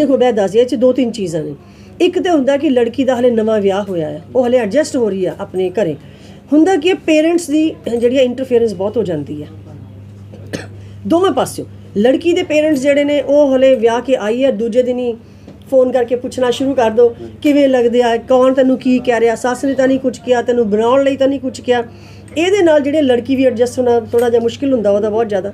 ਦੇਖੋ ਮੈਂ ਦੱਸਦੀ ਇਹ ਚ ਦੋ ਤਿੰਨ ਚੀਜ਼ਾਂ ਨੇ। ਇੱਕ ਤੇ ਹੁੰਦਾ ਕਿ ਲੜਕੀ ਦਾ ਹਲੇ ਨਵਾਂ ਵਿਆਹ ਹੋਇਆ ਹੈ, ਉਹ ਹਲੇ ਐਡਜਸਟ ਹੋ ਰਹੀ ਆ ਆਪਣੇ ਘਰੇ। ਹੁੰਦਾ ਕਿ ਪੇਰੈਂਟਸ ਦੀ ਜਿਹੜੀ ਇੰਟਰਫੇਰੈਂਸ ਬਹੁਤ ਹੋ ਜਾਂਦੀ ਹੈ ਦੋਵੇਂ ਪਾਸਿਓਂ, ਲੜਕੀ ਦੇ ਪੇਰੈਂਟਸ ਜਿਹੜੇ ਨੇ, ਉਹ ਹਲੇ ਵਿਆਹ ਕੇ ਆਈ ਹੈ ਦੂਜੇ ਦਿਨ ਹੀ ਫੋਨ ਕਰਕੇ ਪੁੱਛਣਾ ਸ਼ੁਰੂ ਕਰ ਦੋ, ਕਿਵੇਂ ਲੱਗਦੇ ਆ, ਕੌਣ ਤੈਨੂੰ ਕੀ ਕਹਿ ਰਿਹਾ, ਸੱਸ ਨੇ ਤਾਂ ਨਹੀਂ ਕੁਝ ਕਿਹਾ, ਤੈਨੂੰ ਬਣਾਉਣ ਲਈ ਤਾਂ ਨਹੀਂ ਕੁਝ ਕਿਹਾ। ਇਹਦੇ ਨਾਲ ਜਿਹੜੇ ਲੜਕੀ ਵੀ ਐਡਜਸਟ ਹੋਣਾ ਥੋੜਾ ਜਿਹਾ ਮੁਸ਼ਕਿਲ ਹੁੰਦਾ, ਉਹਦਾ ਬਹੁਤ ਜ਼ਿਆਦਾ।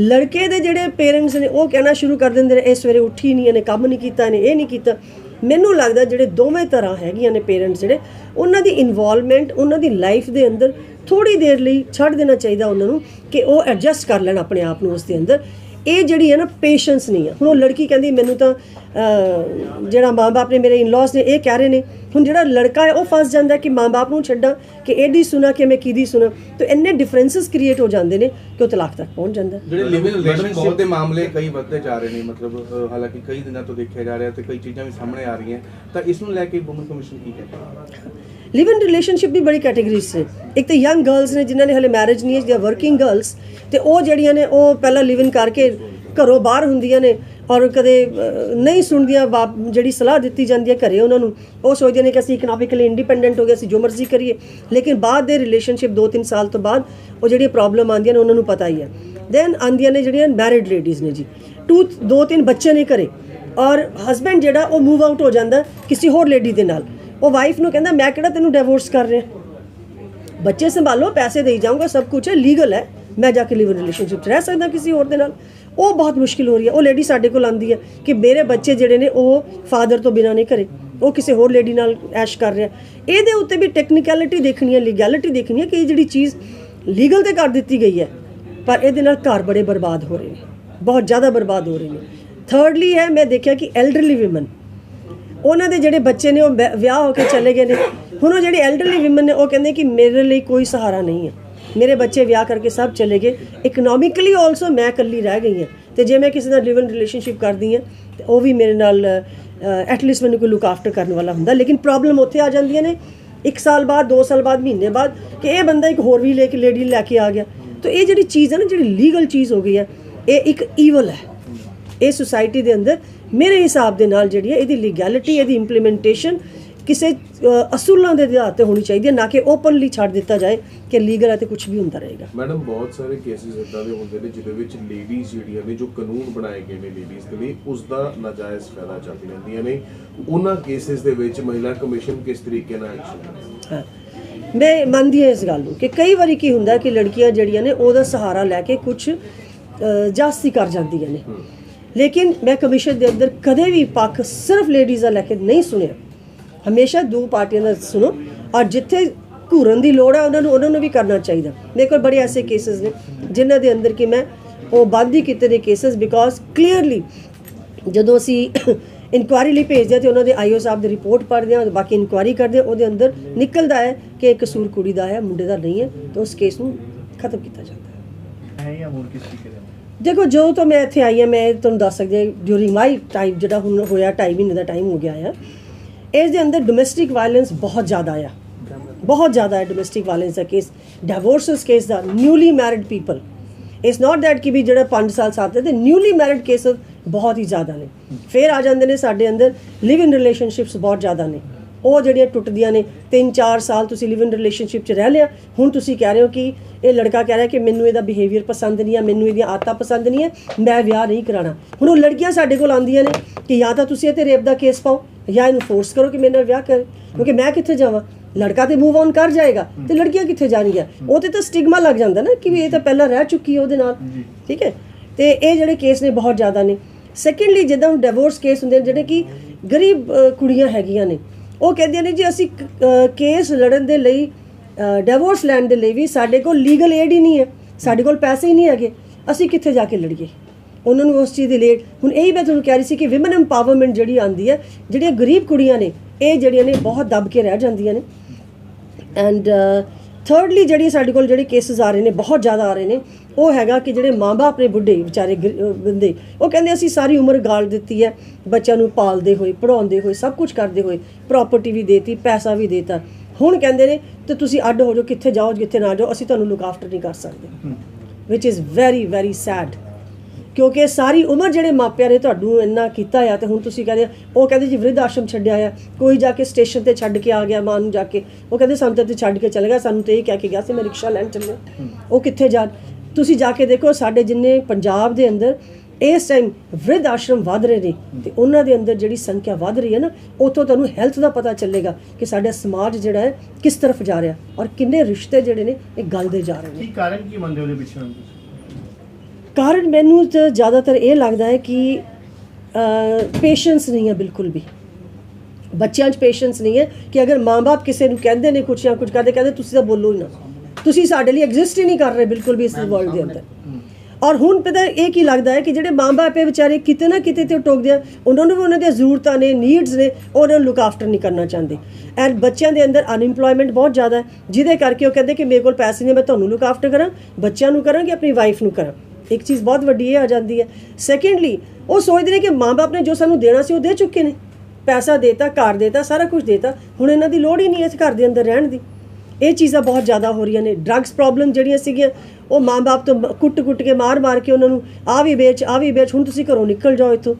ਲੜਕੇ ਦੇ ਜਿਹੜੇ ਪੇਰੈਂਟਸ ਨੇ, ਉਹ ਕਹਿਣਾ ਸ਼ੁਰੂ ਕਰ ਦਿੰਦੇ ਨੇ, ਇਹ ਸਵੇਰੇ ਉੱਠੀ ਨਹੀਂ, ਇਹਨੇ ਕੰਮ ਨਹੀਂ ਕੀਤਾ, ਇਹਨੇ ਇਹ ਨਹੀਂ ਕੀਤਾ। ਮੈਨੂੰ ਲੱਗਦਾ ਜਿਹੜੇ ਦੋਵੇਂ ਤਰ੍ਹਾਂ ਹੈਗੀਆਂ ਨੇ ਪੇਰੈਂਟਸ ਜਿਹੜੇ, ਉਹਨਾਂ ਦੀ ਇਨਵੋਲਵਮੈਂਟ ਉਹਨਾਂ ਦੀ ਲਾਈਫ ਦੇ ਅੰਦਰ ਥੋੜੀ ਦੇਰ ਲਈ ਛੱਡ ਦੇਣਾ ਚਾਹੀਦਾ ਉਹਨਾਂ ਨੂੰ ਕਿ ਉਹ ਐਡਜਸਟ ਕਰ ਲੈਣ ਆਪਣੇ ਆਪ ਨੂੰ ਉਸ ਦੇ ਅੰਦਰ। ਇਹ ਜਿਹੜੀ ਹੈ ਨਾ ਪੇਸ਼ੈਂਸ ਨਹੀਂ ਹੈ ਹੁਣ ਉਹ ਲੜਕੀ ਕਹਿੰਦੀ, ਮੈਨੂੰ ਤਾਂ ਜਿਹੜਾ ਮਾਂ-ਬਾਪ ਨੇ ਮੇਰੇ ਇਨ-ਲॉज ਨੇ ਇਹ ਕਹਿ ਰਹੇ ਨੇ ਹੁਣ ਜਿਹੜਾ ਲੜਕਾ ਹੈ ਉਹ ਫਸ ਜਾਂਦਾ ਕਿ ਮਾਂ-ਬਾਪ ਨੂੰ ਛੱਡਾਂ ਕਿ ਇਹਦੀ ਸੁਣਾ ਕਿ ਮੈਂ ਕਿਹਦੀ ਸੁਣਾ ਤੇ ਇੰਨੇ ਡਿਫਰੈਂਸਸ ਕ੍ਰੀਏਟ ਹੋ ਜਾਂਦੇ ਨੇ ਕਿ ਉਹ ਤਲਾਕ ਤੱਕ ਪਹੁੰਚ ਜਾਂਦਾ। ਜਿਹੜੇ ਲਿਵਿੰਗ ਰਿਲੇਸ਼ਨਸ਼ਿਪ ਬਹੁਤ ਦੇ ਮਾਮਲੇ ਕਈ ਵੱਧਦੇ ਜਾ ਰਹੇ ਨੇ ਮਤਲਬ ਹਾਲਾਂਕਿ ਕਈ ਦਿਨਾਂ ਤੋਂ ਦੇਖਿਆ ਜਾ ਰਿਹਾ ਤੇ ਕਈ ਚੀਜ਼ਾਂ ਵੀ ਸਾਹਮਣੇ ਆ ਰਹੀਆਂ ਤਾਂ ਇਸ ਨੂੰ ਲੈ ਕੇ ਵੂਮਨ ਕਮਿਸ਼ਨ ਕੀ ਕਹਿੰਦਾ ਲਿਵ ਇਨ ਰਿਲੇਸ਼ਨਸ਼ਿਪ ਦੀ ਬੜੀ ਕੈਟਾਗਰੀਜ਼ ਨੇ ਇੱਕ ਤਾਂ ਯੰਗ ਗਰਲਸ ਨੇ ਜਿਨ੍ਹਾਂ ਨੇ ਹਲੇ ਮੈਰਿਜ ਨਹੀਂ ਹੈ ਜਾਂ ਵਰਕਿੰਗ ਗਰਲਸ ਤੇ ਉਹ ਜਿਹੜੀਆਂ ਨੇ ਉਹ ਪਹਿਲਾਂ ਲਿਵ ਇਨ ਕਰਕੇ ਘਰੋਂ ਬਾਹਰ ਹੁੰਦੀਆਂ ਨੇ ਔਰ ਕਦੇ ਨਹੀਂ ਸੁਣਦੀਆਂ ਬਾਪ ਜਿਹੜੀ ਸਲਾਹ ਦਿੱਤੀ ਜਾਂਦੀ ਹੈ ਘਰੇ ਉਹਨਾਂ ਨੂੰ, ਉਹ ਸੋਚਦੇ ਨੇ ਕਿ ਅਸੀਂ ਇਕਨੋਮਿਕਲੀ ਇੰਡੀਪੈਂਡੈਂਟ ਹੋ ਗਏ, ਅਸੀਂ ਜੋ ਮਰਜ਼ੀ ਕਰੀਏ। ਲੇਕਿਨ ਬਾਅਦ ਦੇ ਰਿਲੇਸ਼ਨਸ਼ਿਪ 2-3 ਸਾਲ ਤੋਂ ਬਾਅਦ, ਉਹ ਜਿਹੜੀ ਪ੍ਰੋਬਲਮ ਆਉਂਦੀਆਂ ਨੇ, ਉਹਨਾਂ ਨੂੰ ਪਤਾ ਹੀ ਹੈ। ਦੈਨ ਆਉਂਦੀਆਂ ਨੇ ਜਿਹੜੀਆਂ ਮੈਰਿਡ ਲੇਡੀਜ਼ ਨੇ ਜੀ। ਟੂ ਦੋ ਤਿੰਨ ਬੱਚੇ ਨੇ ਘਰੇ। ਔਰ ਹਸਬੈਂਡ ਜਿਹੜਾ, ਉਹ ਮੂਵ ਆਊਟ ਹੋ ਜਾਂਦਾ ਕਿਸੇ ਹੋਰ ਲੇਡੀ ਦੇ ਨਾਲ। ਉਹ ਵਾਈਫ ਨੂੰ ਕਹਿੰਦਾ, ਮੈਂ ਕਿਹੜਾ ਤੈਨੂੰ ਡਿਵੋਰਸ ਕਰ ਰਿਹਾ? ਬੱਚੇ ਸੰਭਾਲੋ, ਪੈਸੇ ਦੇਈ ਜਾਊਂਗਾ, ਸਭ ਕੁਝ ਹੈ ਲੀਗਲ ਹੈ। ਮੈਂ ਜਾ ਕੇ ਲਿਵ ਰਿਲੇਸ਼ਨਸ਼ਿਪ 'ਚ ਰਹਿ ਸਕਦਾ ਕਿਸੇ ਹੋਰ ਦੇ ਨਾਲ। ਉਹ ਬਹੁਤ ਮੁਸ਼ਕਿਲ ਹੋ ਰਹੀ ਹੈ। ਉਹ ਲੇਡੀ ਸਾਡੇ ਕੋਲ ਆਂਦੀ ਹੈ ਕਿ ਮੇਰੇ ਬੱਚੇ ਜਿਹੜੇ ਨੇ, ਉਹ ਫਾਦਰ ਤੋਂ ਬਿਨਾਂ ਨਹੀਂ ਕਰੇ ਉਹ ਕਿਸੇ ਹੋਰ ਲੇਡੀ ਨਾਲ ਐਸ਼ ਕਰ ਰਿਹਾ ਇਹਦੇ ਉੱਤੇ ਵੀ ਟੈਕਨੀਕੈਲਿਟੀ ਦੇਖਣੀ ਹੈ ਲੀਗੈਲਿਟੀ ਦੇਖਣੀ ਹੈ ਕਿ ਇਹ ਜਿਹੜੀ ਚੀਜ਼ ਲੀਗਲ ਤੇ ਕਰ ਦਿੱਤੀ ਗਈ ਹੈ, ਪਰ ਇਹਦੇ ਨਾਲ ਘਰ ਬੜੇ ਬਰਬਾਦ ਹੋ ਰਹੇ ਨੇ। ਬਹੁਤ ਜ਼ਿਆਦਾ ਬਰਬਾਦ ਹੋ ਰਹੇ ਨੇ। ਥਰਡਲੀ ਹੈ ਮੈਂ ਦੇਖਿਆ ਕਿ ਐਲਡਰਲੀ ਔਮਨ ਉਹਨਾਂ ਦੇ ਜਿਹੜੇ ਬੱਚੇ ਨੇ, ਉਹ ਵਿਆਹ- ਵਿਆਹ ਹੋ ਕੇ ਚਲੇ ਗਏ ਨੇ। ਹੁਣ ਉਹ ਜਿਹੜੇ ਐਲਡਰਲੀ ਔਮਨ ਨੇ, ਉਹ ਕਹਿੰਦੇ ਕਿ ਮੇਰੇ ਲਈ ਕੋਈ ਸਹਾਰਾ ਨਹੀਂ ਹੈ। ਮੇਰੇ ਬੱਚੇ ਵਿਆਹ ਕਰਕੇ ਸਭ ਚਲੇ ਗਏ। ਇਕਨੋਮਿਕਲੀ ਆਲਸੋ ਮੈਂ ਇਕੱਲੀ ਰਹਿ ਗਈ ਹਾਂ। ਤੇ ਜੇ ਮੈਂ ਕਿਸੇ ਨਾਲ ਲਿਵ ਇਨ ਰਿਲੇਸ਼ਨਸ਼ਿਪ ਕਰਦੀ ਹਾਂ, ਤੇ ਉਹ ਵੀ ਮੇਰੇ ਨਾਲ ਐਟਲੀਸਟ ਮੈਨੂੰ ਕੋਈ ਲੁੱਕ ਆਫਟਰ ਕਰਨ ਵਾਲਾ ਹੁੰਦਾ। ਲੇਕਿਨ ਪ੍ਰੋਬਲਮ ਉੱਥੇ ਆ ਜਾਂਦੀਆਂ ਨੇ, ਇੱਕ ਸਾਲ ਬਾਅਦ 2 ਸਾਲ ਬਾਅਦ, ਮਹੀਨੇ ਬਾਅਦ, ਕਿ ਇਹ ਬੰਦਾ ਇੱਕ ਹੋਰ ਵੀ ਲੈ ਕੇ ਲੇਡੀ ਲੈ ਕੇ ਆ ਗਿਆ। ਤਾਂ ਇਹ ਜਿਹੜੀ ਚੀਜ਼ ਹੈ ਨਾ, ਜਿਹੜੀ ਲੀਗਲ ਚੀਜ਼ ਹੋ ਗਈ ਹੈ, ਇਹ ਇੱਕ ਈਵਲ ਹੈ। ਇਹ ਸੁਸਾਇਟੀ ਦੇ ਅੰਦਰ ਮੇਰੇ ਹਿਸਾਬ ਦੇ ਨਾਲ ਜਿਹੜੀ ਹੈ, ਇਹਦੀ ਲੀਗੈਲਿਟੀ ਇਹਦੀ ਇੰਪਲੀਮੈਂਟੇਸ਼ਨ ਕਿਸੇ ਅਸੂਲਾਂ ਦੇ ਆਧਾਰ ਤੇ ਹੋਣੀ ਚਾਹੀਦੀ ਹੈ ਨਾ ਕਿ ਓਪਨਲੀ ਛੱਡ ਦਿੱਤਾ ਜਾਏ ਕਿ ਲੀਗਲ ਹੈ ਤੇ ਕੁਝ ਵੀ ਹੁੰਦਾ ਰਹੇਗਾ। ਮੈਡਮ ਬਹੁਤ ਸਾਰੇ ਕੇਸਿਸ ਇਦਾਂ ਦੇ ਹੁੰਦੇ ਨੇ ਜਿਹਦੇ ਵਿੱਚ ਲੇਡੀਜ਼ ਜਿਹੜੀਆਂ ਨੇ ਜੋ ਕਾਨੂੰਨ ਬਣਾਏ ਗਏ ਨੇ ਲੇਡੀਜ਼ ਦੇ ਲਈ ਉਸ ਦਾ ਨਾਜਾਇਜ਼ ਫਾਇਦਾ ਚੱਕ ਲੈਂਦੀਆਂ ਨੇ। ਉਹਨਾਂ ਕੇਸਿਸ ਦੇ ਵਿੱਚ ਮਹਿਲਾ ਕਮਿਸ਼ਨ ਕਿਸ ਤਰੀਕੇ ਨਾਲ ਐਕਸ਼ਨ ਹਾਂ? ਮੈਂ ਮੰਨਦੀ ਹਾਂ ਇਸ ਗੱਲ ਨੂੰ ਕਿ ਕਈ ਵਾਰੀ ਕੀ ਹੁੰਦਾ ਕਿ ਲੜਕੀਆਂ ਜਿਹੜੀਆਂ ਨੇ ਉਹਦਾ ਸਹਾਰਾ ਲੈ ਕੇ ਕੁਝ ਜਾਸਤੀ ਕਰ ਜਾਂਦੀਆਂ ਨੇ। ਲੇਕਿਨ ਮੈਂ ਕਮਿਸ਼ਨ ਦੇ ਅੰਦਰ ਕਦੇ ਵੀ ਪੱਖ ਸਿਰਫ ਲੇਡੀਜ਼ ਦਾ ਲੈ ਕੇ ਨਹੀਂ ਸੁਣਿਆ। ਹਮੇਸ਼ਾ ਦੋ ਪਾਰਟੀਆਂ ਦਾ ਸੁਣੋ। ਔਰ ਜਿੱਥੇ ਘੂਰਨ ਦੀ ਲੋੜ ਹੈ ਉਹਨਾਂ ਨੂੰ ਉਹਨਾਂ ਨੂੰ ਵੀ ਕਰਨਾ ਚਾਹੀਦਾ। ਮੇਰੇ ਕੋਲ ਬੜੇ ਐਸੇ ਕੇਸਸ ਨੇ ਜਿਨ੍ਹਾਂ ਦੇ ਅੰਦਰ ਕਿ ਮੈਂ ਉਹ ਬੰਦ ਹੀ ਕੀਤੇ ਨੇ ਕੇਸਸ ਬਿਕੋਜ਼ ਕਲੀਅਰਲੀ ਜਦੋਂ ਅਸੀਂ ਇਨਕੁਆਰੀ ਲਈ ਭੇਜਦੇ ਹਾਂ ਤੇ ਉਹਨਾਂ ਦੇ ਆਈਓ ਸਾਹਿਬ ਦੀ ਰਿਪੋਰਟ ਪੜ੍ਹਦੇ ਹਾਂ ਬਾਕੀ ਇਨਕੁਆਰੀ ਕਰਦੇ ਹਾਂ ਉਹਦੇ ਅੰਦਰ ਨਿਕਲਦਾ ਹੈ ਕਿ ਇਹ ਕਸੂਰ ਕੁੜੀ ਦਾ ਹੈ ਮੁੰਡੇ ਦਾ ਨਹੀਂ ਹੈ ਤਾਂ ਉਸ ਕੇਸ ਨੂੰ ਖਤਮ ਕੀਤਾ ਜਾਂਦਾ ਹੈ। ਹੈ ਜਾਂ ਹੋਰ ਕਿਸ ਤਰੀਕੇ ਦੇ ਦੇਖੋ ਜੋ ਤੋਂ ਮੈਂ ਇੱਥੇ ਆਈ ਹਾਂ ਮੈਂ ਤੁਹਾਨੂੰ ਦੱਸ ਸਕਦੀ ਹਾਂ ਡਿਊਰਿੰਗ ਮਾਈ ਟਾਈਮ ਜਿਹੜਾ ਹੁਣ ਹੋਇਆ ਢਾਈ ਮਹੀਨੇ ਦਾ ਟਾਈਮ ਹੋ ਗਿਆ ਆ ਇਸ ਦੇ ਅੰਦਰ ਡੋਮੈਸਟਿਕ ਵਾਇਲੈਂਸ ਬਹੁਤ ਜ਼ਿਆਦਾ ਆ। ਬਹੁਤ ਜ਼ਿਆਦਾ ਹੈ ਡੋਮੈਸਟਿਕ ਵਾਇਲੈਂਸ ਦਾ case divorces case the newly married people it's not that ਕਿ ਵੀ ਜਿਹੜਾ 5 ਸਾਲ ਸਾਥ ਤੇ ਨਿਊਲੀ ਮੈਰਿਡ ਕੇਸ ਬਹੁਤ ਹੀ ਜ਼ਿਆਦਾ ਨੇ। ਫਿਰ ਆ ਜਾਂਦੇ ਨੇ ਸਾਡੇ ਅੰਦਰ ਲਿਵ ਇਨ ਰਿਲੇਸ਼ਨਸ਼ਿਪਸ ਬਹੁਤ ਜ਼ਿਆਦਾ ਨੇ। ਉਹ ਜਿਹੜੀਆਂ ਟੁੱਟਦੀਆਂ ਨੇ 3-4 ਸਾਲ ਤੁਸੀਂ ਲਿਵ ਇਨ ਰਿਲੇਸ਼ਨਸ਼ਿਪ 'ਚ ਰਹਿ ਲਿਆ, ਹੁਣ ਤੁਸੀਂ ਕਹਿ ਰਹੇ ਹੋ ਕਿ ਇਹ ਲੜਕਾ ਕਹਿ ਰਿਹਾ ਕਿ ਮੈਨੂੰ ਇਹਦਾ ਬਿਹੇਵੀਅਰ ਪਸੰਦ ਨਹੀਂ ਆ, ਮੈਨੂੰ ਇਹਦੀਆਂ ਆਦਤਾਂ ਪਸੰਦ ਨਹੀਂ ਹੈ ਮੈਂ ਵਿਆਹ ਨਹੀਂ ਕਰਾਣਾ ਹੁਣ ਉਹ ਲੜਕੀਆਂ ਸਾਡੇ ਕੋਲ ਆਉਂਦੀਆਂ ਨੇ ਕਿ ਜਾਂ ਤਾਂ ਤੁਸੀਂ ਇਹ ਤੇ ਰੇਪ ਦਾ ਕੇਸ ਪਾਓ। ਜਾਂ ਇਹਨੂੰ ਫੋਰਸ ਕਰੋ ਕਿ ਮੇਰੇ ਨਾਲ ਵਿਆਹ ਕਰੇ ਕਿਉਂਕਿ ਮੈਂ ਕਿੱਥੇ ਜਾਵਾਂ? ਲੜਕਾ ਤੇ ਮੂਵ ਆਨ ਕਰ ਜਾਏਗਾ ਤੇ ਲੜਕੀਆਂ ਕਿੱਥੇ ਜਾਣਗੀਆਂ? ਉਹ ਤੇ ਤਾਂ ਸਟਿਗਮਾ ਲੱਗ ਜਾਂਦਾ ਨਾ ਕਿ ਵੀ ਇਹ ਤਾਂ ਪਹਿਲਾਂ ਰਹਿ ਚੁੱਕੀ ਹੈ ਉਹਦੇ ਨਾਲ। ਠੀਕ ਹੈ? ਤੇ ਇਹ ਜਿਹੜੇ ਕੇਸ ਨੇ ਬਹੁਤ ਜ਼ਿਆਦਾ ਨੇ। ਸੈਕੰਡਲੀ ਜਦੋਂ ਹੁਣ ਡਿਵੋਰਸ ਕੇਸ ਹੁੰਦੇ ਨੇ ਜਿਹੜੇ ਕਿ ਗਰੀਬ ਕੁੜੀਆਂ ਹੈਗੀਆਂ ਨੇ। ਉਹ ਕਹਿੰਦੀਆਂ ਨੇ ਜੀ ਅਸੀਂ ਕੇਸ ਲੜਨ ਦੇ ਲਈ ਡਿਵੋਰਸ ਲੈਣ ਦੇ ਲਈ ਵੀ ਸਾਡੇ ਕੋਲ ਲੀਗਲ ਏਡ ਹੀ ਨਹੀਂ ਹੈ। ਸਾਡੇ ਕੋਲ ਪੈਸੇ ਹੀ ਨਹੀਂ ਹੈਗੇ। ਅਸੀਂ ਕਿੱਥੇ ਜਾ ਕੇ ਲੜੀਏ? ਉਹਨਾਂ ਨੂੰ ਉਸ ਚੀਜ਼ ਦੀ ਲੇਟ ਹੁਣ ਇਹੀ ਮੈਂ ਤੁਹਾਨੂੰ ਕਹਿ ਰਹੀ ਸੀ ਕਿ ਵਿਮਨ ਐਮਪਾਵਰਮੈਂਟ ਜਿਹੜੀ ਆਂਦੀ ਹੈ ਜਿਹੜੀਆਂ ਗਰੀਬ ਕੁੜੀਆਂ ਨੇ ਇਹ ਜਿਹੜੀਆਂ ਨੇ ਬਹੁਤ ਦਬ ਕੇ ਰਹਿ ਜਾਂਦੀਆਂ ਨੇ। ਐਂਡ ਥਰਡਲੀ ਜਿਹੜੀ ਸਾਡੇ ਕੋਲ ਜਿਹੜੇ ਕੇਸਸ ਆ ਰਹੇ ਨੇ ਬਹੁਤ ਜ਼ਿਆਦਾ ਆ ਰਹੇ ਨੇ ਉਹ ਹੈਗਾ ਕਿ ਜਿਹੜੇ ਮਾਂ-ਬਾਪ ਨੇ ਬੁੱਢੇ ਵਿਚਾਰੇ ਬੰਦੇ ਉਹ ਕਹਿੰਦੇ ਅਸੀਂ ਸਾਰੀ ਉਮਰ ਗਾਲ ਦਿੱਤੀ ਹੈ ਬੱਚਿਆਂ ਨੂੰ ਪਾਲਦੇ ਹੋਏ ਪੜਾਉਂਦੇ ਹੋਏ ਸਭ ਕੁਝ ਕਰਦੇ ਹੋਏ ਪ੍ਰਾਪਰਟੀ ਵੀ ਦੇਤੀ ਪੈਸਾ ਵੀ ਦੇਤਾ। ਹੁਣ ਕਹਿੰਦੇ ਨੇ ਤੇ ਤੁਸੀਂ ਅੱਡ ਹੋ ਜਾਓ ਕਿੱਥੇ ਜਾਓ ਕਿੱਥੇ ਨਾ ਜਾਓ ਅਸੀਂ ਤੁਹਾਨੂੰ ਲੁੱਕ ਆਫਟਰ ਨਹੀਂ ਕਰ ਸਕਦੇ। Which is very very sad ਕਿਉਂਕਿ ਸਾਰੀ ਉਮਰ ਜਿਹੜੇ ਮਾਪਿਆਂ ਨੇ ਤੁਹਾਨੂੰ ਇੰਨਾ ਕੀਤਾ ਆ ਤੇ ਹੁਣ ਤੁਸੀਂ ਕਹਿੰਦੇ ਉਹ ਕਹਿੰਦੇ ਜੀ ਵਿਰਧ ਆਸ਼ਰਮ ਛੱਡਿਆ ਆ ਕੋਈ ਜਾ ਕੇ ਸਟੇਸ਼ਨ ਤੇ ਛੱਡ ਕੇ ਆ ਗਿਆ ਮਾਂ ਨੂੰ ਜਾ ਕੇ ਉਹ ਕਹਿੰਦੇ ਸਾਨੂੰ ਤਾਂ ਇੱਥੇ ਛੱਡ ਕੇ ਚਲੇ ਗਿਆ ਸਾਨੂੰ ਤੇ ਇਹ ਕਹਿ ਕੇ ਗਿਆ ਸੀ ਮੈਂ ਰਿਕਸ਼ਾ ਲੈਣ ਚੱਲਿਆ। ਉਹ ਕਿੱਥੇ ਜਾਣ ਤੁਸੀਂ ਜਾ ਕੇ ਦੇਖੋ ਸਾਡੇ ਜਿੰਨੇ ਪੰਜਾਬ ਦੇ ਅੰਦਰ ਇਸ ਟਾਈਮ ਵਿਰਧ ਆਸ਼ਰਮ ਵਧ ਰਹੇ ਨੇ ਤੇ ਉਹਨਾਂ ਦੇ ਅੰਦਰ ਜਿਹੜੀ ਸੰਖਿਆ ਵਧ ਰਹੀ ਹੈ ਨਾ ਉਤੋਂ ਤੁਹਾਨੂੰ ਹੈਲਥ ਦਾ ਪਤਾ ਚੱਲੇਗਾ ਕਿ ਸਾਡਾ ਸਮਾਜ ਜਿਹੜਾ ਹੈ ਕਿਸ ਤਰਫ ਜਾ ਰਿਹਾ ਔਰ ਕਿੰਨੇ ਰਿਸ਼ਤੇ ਜਿਹੜੇ ਨੇ ਇਹ ਗਲਦੇ ਜਾ ਰਹੇ ਨੇ। ਕੀ ਕਾਰਨ ਕੀ ਮੰਨਦੇ ਉਹਦੇ ਪਿੱਛੇ ਹੁਣ ਤੁਸੀਂ? ਕਾਰਨ ਮੈਨੂੰ ਜ਼ਿਆਦਾਤਰ ਇਹ ਲੱਗਦਾ ਹੈ ਕਿ ਪੇਸ਼ੈਂਸ ਨਹੀਂ ਹੈ ਬਿਲਕੁਲ ਵੀ। ਬੱਚਿਆਂ 'ਚ ਪੇਸ਼ੈਂਸ ਨਹੀਂ ਹੈ ਕਿ ਅਗਰ ਮਾਂ-ਬਾਪ ਕਿਸੇ ਨੂੰ ਕਹਿੰਦੇ ਨੇ ਕੁਛ ਜਾਂ ਕੁਝ ਕਰਦੇ ਕਹਿੰਦੇ ਤੁਸੀਂ ਤਾਂ ਬੋਲੋ ਹੀ ਨਾ। ਤੁਸੀਂ ਸਾਡੇ ਲਈ ਐਗਜ਼ਿਸਟ ਹੀ ਨਹੀਂ ਕਰ ਰਹੇ ਬਿਲਕੁਲ ਵੀ ਇਸ ਵਰਲਡ ਦੇ ਅੰਦਰ। ਔਰ ਹੁਣ ਪਤਾ ਇਹ ਕੀ ਲੱਗਦਾ ਹੈ ਕਿ ਜਿਹੜੇ ਮਾਂ-ਬਾਪ ਹੈ ਵਿਚਾਰੇ ਕਿਤੇ ਨਾ ਕਿਤੇ ਤੇ ਟੋਕਦੇ ਆ ਉਹਨਾਂ ਨੂੰ ਵੀ ਉਹਨਾਂ ਦੀਆਂ ਜ਼ਰੂਰਤਾਂ ਨੇ ਨੀਡਸ ਨੇ ਉਹ ਉਹਨਾਂ ਨੂੰ ਲੁੱਕ ਆਫਟਰ ਨਹੀਂ ਕਰਨਾ ਚਾਹੁੰਦੇ। ਐਂਡ ਬੱਚਿਆਂ ਦੇ ਅੰਦਰ ਅਨਇੰਪਲੋਇਮੈਂਟ ਬਹੁਤ ਜ਼ਿਆਦਾ ਹੈ ਜਿਹਦੇ ਕਰਕੇ ਉਹ ਕਹਿੰਦੇ ਕਿ ਮੇਰੇ ਕੋਲ ਪੈਸੇ ਨਹੀਂ ਮੈਂ ਤੁਹਾਨੂੰ ਲੁੱਕ ਆਫਟਰ ਕਰਾਂ ਬੱਚਿਆਂ ਨੂੰ ਕਰਾਂ ਕਿ ਆਪਣੀ ਵਾਈਫ ਨੂੰ ਕਰਾਂ। ਇੱਕ ਚੀਜ਼ ਬਹੁਤ ਵੱਡੀ ਇਹ ਆ ਜਾਂਦੀ ਹੈ। ਸੈਕੰਡਲੀ ਉਹ ਸੋਚਦੇ ਨੇ ਕਿ ਮਾਂ-ਬਾਪ ਨੇ ਜੋ ਸਾਨੂੰ ਦੇਣਾ ਸੀ ਉਹ ਦੇ ਚੁੱਕੇ ਨੇ। ਪੈਸਾ ਦੇਤਾ, ਘਰ ਦੇਤਾ, ਸਾਰਾ ਕੁਝ ਦੇਤਾ। ਹੁਣ ਇਹਨਾਂ ਦੀ ਲੋੜ ਹੀ ਨਹੀਂ ਇਸ ਘਰ ਦੇ ਅੰਦਰ ਰਹਿਣ ਦੀ। ਇਹ ਚੀਜ਼ਾਂ ਬਹੁਤ ਜ਼ਿਆਦਾ ਹੋ ਰਹੀਆਂ ਨੇ। ਡਰੱਗਸ ਪ੍ਰੋਬਲਮ ਜਿਹੜੀਆਂ ਸੀਗੀਆਂ, ਉਹ ਮਾਂ-ਬਾਪ ਤੋਂ ਕੁੱਟ-ਕੁੱਟ ਕੇ ਮਾਰ-ਮਾਰ ਕੇ ਉਹਨਾਂ ਨੂੰ, ਆ ਵੀ ਵੇਚ, ਆ ਵੀ ਵੇਚ, ਹੁਣ ਤੁਸੀਂ ਘਰੋਂ ਨਿਕਲ ਜਾਓ ਇੱਥੋਂ।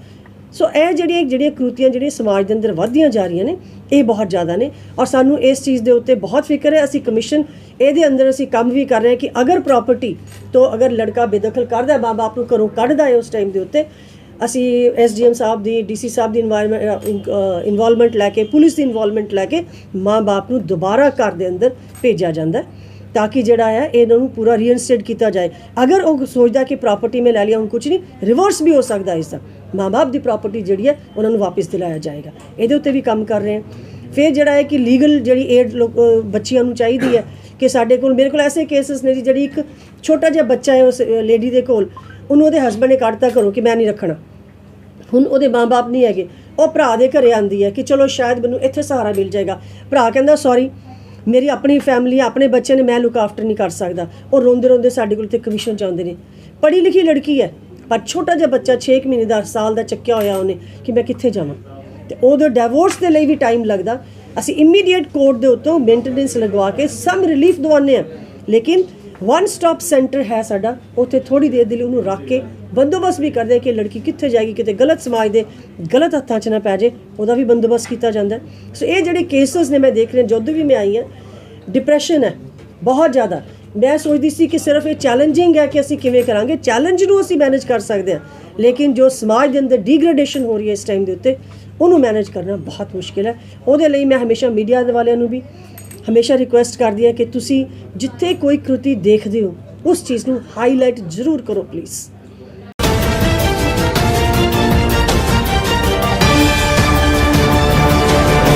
ਸੋ ਇਹ ਜਿਹੜੀਆਂ ਜਿਹੜੀਆਂ ਕ੍ਰੂਤੀਆਂ, ਜਿਹੜੀਆਂ ਸਮਾਜ ਦੇ ਅੰਦਰ ਵੱਧਦੀਆਂ ਜਾ ਰਹੀਆਂ ਨੇ, ਇਹ ਬਹੁਤ ਜ਼ਿਆਦਾ ਨੇ ਔਰ ਸਾਨੂੰ ਇਸ ਚੀਜ਼ ਦੇ ਉੱਤੇ ਬਹੁਤ ਫਿਕਰ ਹੈ। ਅਸੀਂ ਕਮਿਸ਼ਨ ਇਹਦੇ ਅੰਦਰ ਅਸੀਂ ਕੰਮ ਵੀ ਕਰ ਰਹੇ ਹਾਂ ਕਿ ਅਗਰ ਪ੍ਰਾਪਰਟੀ ਤੋਂ ਅਗਰ ਲੜਕਾ ਬੇਦਖਲ ਕਰਦਾ ਹੈ, ਮਾਂ-ਬਾਪ ਨੂੰ ਘਰੋਂ ਕੱਢਦਾ ਹੈ ਉਸ ਟਾਈਮ ਦੇ ਉੱਤੇ, ਅਸੀਂ ਐਸਡੀਐਮ ਸਾਹਿਬ ਦੀ ਡੀਸੀ ਸਾਹਿਬ ਦੀ ਇਨਵਾਇਰਨਮੈਂਟ ਇਨਵੋਲਵਮੈਂਟ ਲੈ ਕੇ, ਪੁਲਿਸ ਦੀ ਇਨਵੋਲਵਮੈਂਟ ਲੈ ਕੇ ਮਾਂ-ਬਾਪ ਨੂੰ ਦੁਬਾਰਾ ਘਰ ਦੇ ਅੰਦਰ ਭੇਜਿਆ ਜਾਂਦਾ ਹੈ ਤਾਂ ਕਿ ਜਿਹੜਾ ਹੈ, ਇਹਨਾਂ ਨੂੰ ਪੂਰਾ ਰੀਇਨਸਟੇਟ ਕੀਤਾ ਜਾਏ। ਅਗਰ ਉਹ ਸੋਚਦਾ ਕਿ ਪ੍ਰਾਪਰਟੀ ਮੈਂ ਲੈ ਲਿਆ, ਹੁਣ ਕੁਝ ਨਹੀਂ ਰਿਵਰਸ ਵੀ ਹੋ ਸਕਦਾ ਇਸ ਦਾ। ਮਾਂ-ਬਾਪ ਦੀ ਪ੍ਰਾਪਰਟੀ ਜਿਹੜੀ ਹੈ, ਉਹਨਾਂ ਨੂੰ ਵਾਪਸ ਦਿਲਾਇਆ ਜਾਏਗਾ। ਇਹਦੇ ਉੱਤੇ ਵੀ ਕੰਮ ਕਰ ਰਹੇ ਹਾਂ। ਫਿਰ ਜਿਹੜਾ ਹੈ ਕਿ ਲੀਗਲ ਜਿਹੜੀ ਏਡ ਬੱਚਿਆਂ ਨੂੰ ਚਾਹੀਦੀ ਹੈ ਕਿ ਸਾਡੇ ਕੋਲ, ਮੇਰੇ ਕੋਲ ਐਸੇ ਕੇਸਸ ਨੇ ਜੀ ਜਿਹੜੀ ਇੱਕ ਛੋਟਾ ਜਿਹਾ ਬੱਚਾ ਹੈ ਉਸ ਲੇਡੀ ਦੇ ਕੋਲ, ਉਹਨੂੰ ਉਹਦੇ ਹਸਬੰਡ ਨੇ ਕੱਢਤਾ ਕਰੋ ਕਿ ਮੈਂ ਨਹੀਂ ਰੱਖਣਾ। ਹੁਣ ਉਹਦੇ ਮਾਂ-ਬਾਪ ਨਹੀਂ ਹੈਗੇ। ਉਹ ਭਰਾ ਦੇ ਘਰੇ ਆਂਦੀ ਹੈ ਕਿ ਚਲੋ ਸ਼ਾਇਦ ਮੈਨੂੰ ਇੱਥੇ ਸਹਾਰਾ ਮਿਲ ਜਾਏਗਾ। ਭਰਾ ਕਹਿੰਦਾ ਸੌਰੀ ਮੇਰੀ ਆਪਣੀ ਫੈਮਿਲੀ ਆਪਣੇ ਬੱਚੇ ਨੇ ਮੈਂ ਲੁੱਕ ਆਫਟਰ ਨਹੀਂ ਕਰ ਸਕਦਾ। ਉਹ ਰੋਂਦੇ ਰੋਂਦੇ ਸਾਡੇ ਕੋਲ ਤੇ ਕਮਿਸ਼ਨ ਚਾਹੁੰਦੇ ਨੇ। ਪੜ੍ਹੀ ਲਿਖੀ ਲੜਕੀ ਹੈ। ਪਰ ਛੋਟਾ ਜਿਹਾ ਬੱਚਾ 6 ਮਹੀਨੇ ਦਾ ਸਾਲ ਦਾ ਚੱਕਿਆ ਹੋਇਆ ਉਹਨੇ ਕਿ ਮੈਂ ਕਿੱਥੇ ਜਾਵਾਂ। ਤੇ ਉਹਦੇ ਡਿਵੋਰਸ ਦੇ ਲਈ ਵੀ ਟਾਈਮ ਲੱਗਦਾ। ਅਸੀਂ ਇਮੀਡੀਏਟ ਕੋਰਟ ਦੇ ਉੱਤੋਂ ਮੇਨਟੇਨੈਂਸ ਲਗਵਾ ਕੇ ਸਮ ਰਿਲੀਫ ਦਵਾਉਂਦੇ ਆ ਲੇਕਿਨ ਵਨ ਸਟਾਪ ਸੈਂਟਰ ਹੈ ਸਾਡਾ। ਉੱਥੇ ਥੋੜੀ ਦੇਰ ਦੇ ਲਈ ਉਹਨੂੰ ਰੱਖ ਕੇ ਬੰਦੋਬਸਤ ਵੀ ਕਰਦੇ ਕਿ ਲੜਕੀ ਕਿੱਥੇ ਜਾਏਗੀ, ਕਿਤੇ ਗਲਤ ਸਮਾਜ ਦੇ ਗਲਤ ਹੱਥਾਂ 'ਚ ਨਾ ਪੈ ਜੇ ਉਹਦਾ ਵੀ ਬੰਦੋਬਸਤ ਕੀਤਾ ਜਾਂਦਾ ਸੋ ਇਹ ਜਿਹੜੇ ਕੇਸਸ ਨੇ ਮੈਂ ਦੇਖ ਰਿਹਾ ਜਦੋਂ ਵੀ ਮੈਂ ਆਈ ਹਾਂ ਡਿਪਰੈਸ਼ਨ ਹੈ, ਬਹੁਤ ਜ਼ਿਆਦਾ। ਮੈਂ ਸੋਚਦੀ ਸੀ ਕਿ ਸਿਰਫ ਇਹ ਚੈਲੰਜਿੰਗ ਹੈ ਕਿ ਅਸੀਂ ਕਿਵੇਂ ਕਰਾਂਗੇ। ਚੈਲੰਜ ਨੂੰ ਅਸੀਂ ਮੈਨੇਜ ਕਰ ਸਕਦੇ ਹਾਂ। ਲੇਕਿਨ ਜੋ ਸਮਾਜ ਦੇ ਅੰਦਰ ਡੀਗ੍ਰੇਡੇਸ਼ਨ ਹੋ ਰਹੀ ਹੈ ਇਸ ਟਾਈਮ ਦੇ ਉੱਤੇ, ਉਹਨੂੰ ਮੈਨੇਜ ਕਰਨਾ ਬਹੁਤ ਮੁਸ਼ਕਿਲ ਹੈ। ਉਹਦੇ ਲਈ ਮੈਂ ਹਮੇਸ਼ਾ ਮੀਡੀਆ ਦੇ ਵਾਲਿਆਂ ਨੂੰ ਵੀ ਹਮੇਸ਼ਾ ਰਿਕੁਐਸਟ ਕਰਦੀ ਹਾਂ ਕਿ ਤੁਸੀਂ ਜਿੱਥੇ ਕੋਈ ਕ੍ਰਿਤੀ ਦੇਖਦੇ ਹੋ, ਉਸ ਚੀਜ਼ ਨੂੰ ਹਾਈਲਾਈਟ ਜ਼ਰੂਰ ਕਰੋ ਪਲੀਜ਼